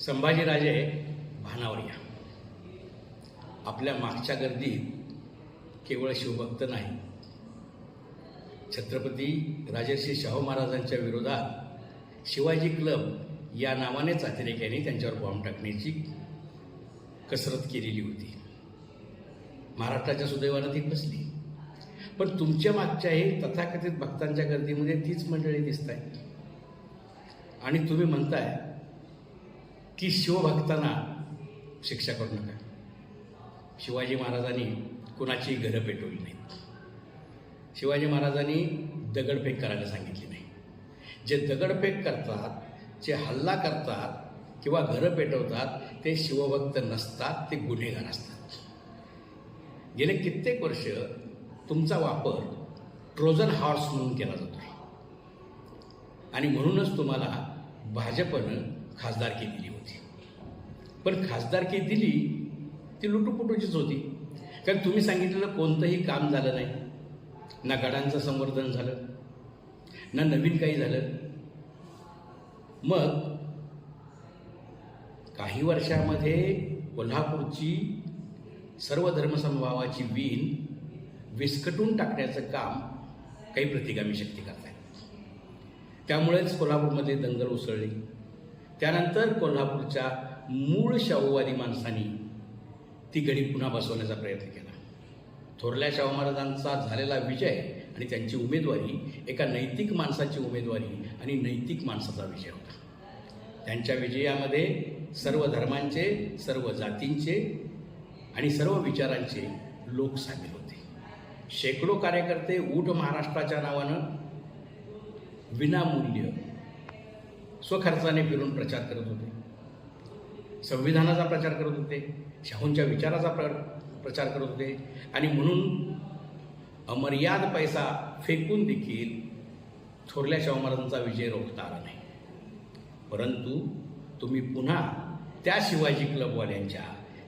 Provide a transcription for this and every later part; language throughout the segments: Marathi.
संभाजीराजे भानावरिया आपल्या मागच्या गर्दीत केवळ शिवभक्त नाही छत्रपती राजर्षी शाहू महाराजांच्या विरोधात शिवाजी क्लब या नावानेच अतिरेक्याने त्यांच्यावर बॉम्ब टाकण्याची कसरत केलेली होती. महाराष्ट्राच्या सुदैवानं ती बसली पण तुमच्या मागच्याही तथाकथित भक्तांच्या गर्दीमध्ये तीच मंडळी दिसत आहेत आणि तुम्ही म्हणताय की शिवभक्तांना शिक्षा करू नका. शिवाजी महाराजांनी कुणाची घरं पेटवली नाहीत. शिवाजी महाराजांनी दगडफेक करायला सांगितली नाही. जे दगडफेक करतात जे हल्ला करतात किंवा घरं पेटवतात ते शिवभक्त नसतात ते गुन्हेगार असतात. गेले कित्येक वर्ष तुमचा वापर ट्रोजन हॉर्स म्हणून केला जातो आणि म्हणूनच तुम्हाला भाजपनं खासदारकी दिली होती. पण खासदारकी दिली ती लुटूपुटूचीच होती. कारण तुम्ही सांगितलेलं कोणतंही काम झालं नाही. ना गडांचं संवर्धन झालं ना नवीन काही झालं. मग काही वर्षामध्ये कोल्हापूरची सर्व धर्मसमभावाची वीण विस्कटून टाकण्याचं काम काही प्रतिगामी शक्ती करत आहेत त्यामुळेच कोल्हापूरमध्ये दंगल उसळली. त्यानंतर कोल्हापूरच्या मूळ शाहूवादी माणसांनी ती गडी पुन्हा बसवण्याचा प्रयत्न केला. थोरल्या शाहू महाराजांचा झालेला विजय आणि त्यांची उमेदवारी एका नैतिक माणसाची उमेदवारी आणि नैतिक माणसाचा विजय होता. त्यांच्या विजयामध्ये सर्व धर्मांचे सर्व जातींचे आणि सर्व विचारांचे लोक सामील होते. शेकडो कार्यकर्ते ऊट महाराष्ट्राच्या नावानं विनामूल्य स्वखर्चाने फिरून प्रचार करत होते. संविधानाचा प्रचार करत होते. शाहूंच्या विचाराचा प्र प्रचार करत होते. आणि म्हणून अमर्याद पैसा फेकून देखील थोरल्या शाहू महाराजांचा विजय रोखता आला नाही. परंतु तुम्ही पुन्हा त्या शिवाजी क्लबवाल्यांच्या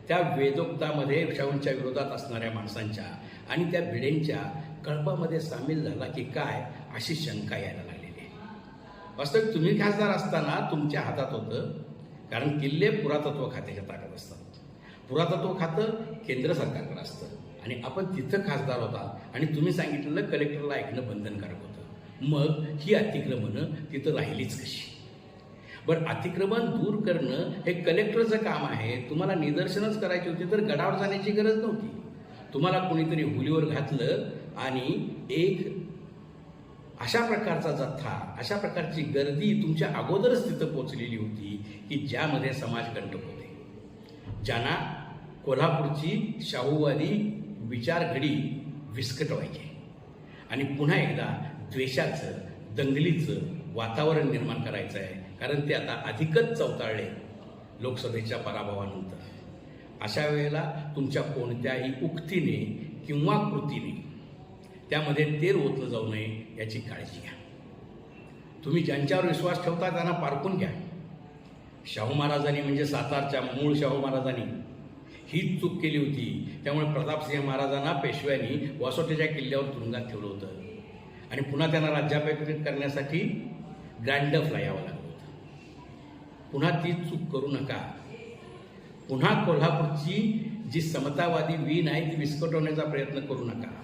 त्या वेदोक्तामध्ये शाहूंच्या विरोधात असणाऱ्या माणसांच्या आणि त्या भिडेंच्या कळपामध्ये सामील झाला की काय अशी शंका यायला लागली. वास्तविक तुम्ही खासदार असताना तुमच्या हातात होतं कारण किल्ले पुरातत्व खात्याच्या ताकद असतात. पुरातत्व खातं केंद्र सरकारकडे असतं. आणि आपण तिथं खासदार होता आणि तुम्ही सांगितलेलं कलेक्टरला ऐकणं बंधनकारक होतं. मग ही अतिक्रमणं तिथं राहिलीच कशी? बरं अतिक्रमण दूर करणं हे कलेक्टरचं काम आहे. तुम्हाला निदर्शनच करायची होती तर गडावर जाण्याची गरज नव्हती. तुम्हाला कोणीतरी हुलीवर घातलं आणि एक अशा प्रकारचा जथ्था अशा प्रकारची गर्दी तुमच्या अगोदरच तिथं पोचलेली होती की ज्यामध्ये समाजकंटक होते. ज्यांना कोल्हापूरची शाहूवादी विचारघडी विस्कटवायची आणि पुन्हा एकदा द्वेषाचं दंगलीचं वातावरण निर्माण करायचं आहे कारण ते आता अधिकच चवताळले लोकसभेच्या पराभवानंतर. अशा वेळेला तुमच्या कोणत्याही उक्तीने किंवा कृतीने त्यामध्ये तेल ओतलं जाऊ नये याची काळजी घ्या. तुम्ही ज्यांच्यावर विश्वास ठेवता त्यांना पारखून घ्या. शाहू महाराजांनी म्हणजे सातारच्या मूळ शाहू महाराजांनी हीच चूक केली होती. त्यामुळे प्रतापसिंह महाराजांना पेशव्यांनी वासोटेच्या किल्ल्यावर तुरुंगात ठेवलं होतं. आणि पुन्हा त्यांना राज्याभिषेक करण्यासाठी ग्रँडफला यावं लागलं होतं. पुन्हा ती चूक करू नका. पुन्हा कोल्हापूरची जी समतावादी वीण आहे ती विस्कटवण्याचा प्रयत्न करू नका.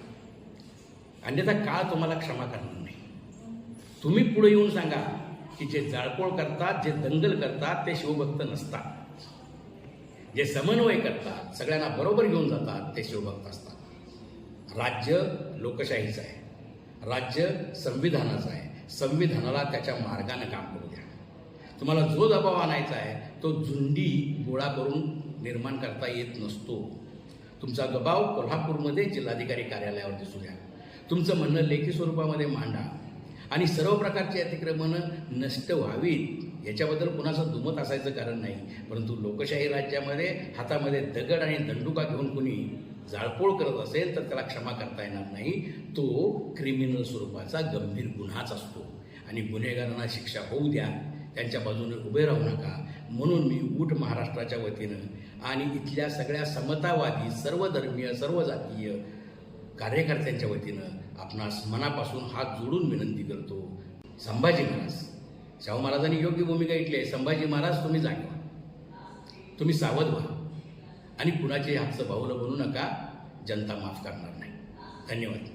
अन्यथा काळ तुम्हाला क्षमा करणार नाही. तुम्ही पुढे येऊन सांगा की जे जाळपोळ करतात जे दंगल करतात ते शिवभक्त नसतात. जे समन्वय करतात सगळ्यांना बरोबर घेऊन जातात ते शिवभक्त असतात. राज्य लोकशाहीचं आहे. राज्य संविधानाचं आहे. संविधानाला त्याच्या मार्गानं काम करू द्या. तुम्हाला जो दबाव आणायचा आहे तो झुंडी गोळा करून निर्माण करता येत नसतो. तुमचा दबाव कोल्हापूरमध्ये जिल्हाधिकारी कार्यालयावर दिसू द्या. तुमचं म्हणणं लेखी स्वरूपामध्ये मांडा. आणि सर्व प्रकारची अतिक्रमणं नष्ट व्हावीत. याच्याबद्दल कुणाचं दुमत असायचं कारण नाही. परंतु लोकशाही राज्यामध्ये हातामध्ये दगड आणि दंडुका घेऊन कुणी जाळपोळ करत असेल तर त्याला क्षमा करता येणार नाही. तो क्रिमिनल स्वरूपाचा गंभीर गुन्हाच असतो. आणि गुन्हेगारांना शिक्षा होऊ द्या. त्यांच्या बाजूने उभे राहू नका. म्हणून मी ऊट महाराष्ट्राच्या वतीनं आणि इथल्या सगळ्या समतावादी सर्वधर्मीय सर्व जातीय कार्यकर्त्यांच्या वतीनं आपणास मनापासून हात जोडून विनंती करतो. संभाजी महाराज शाहू महाराजांनी योग्य भूमिका इटली आहे. संभाजी महाराज तुम्ही जाणवा. तुम्ही सावध व्हा. आणि कुणाचे हातचं बाहुलं बनू नका. जनता माफ करणार नाही. धन्यवाद.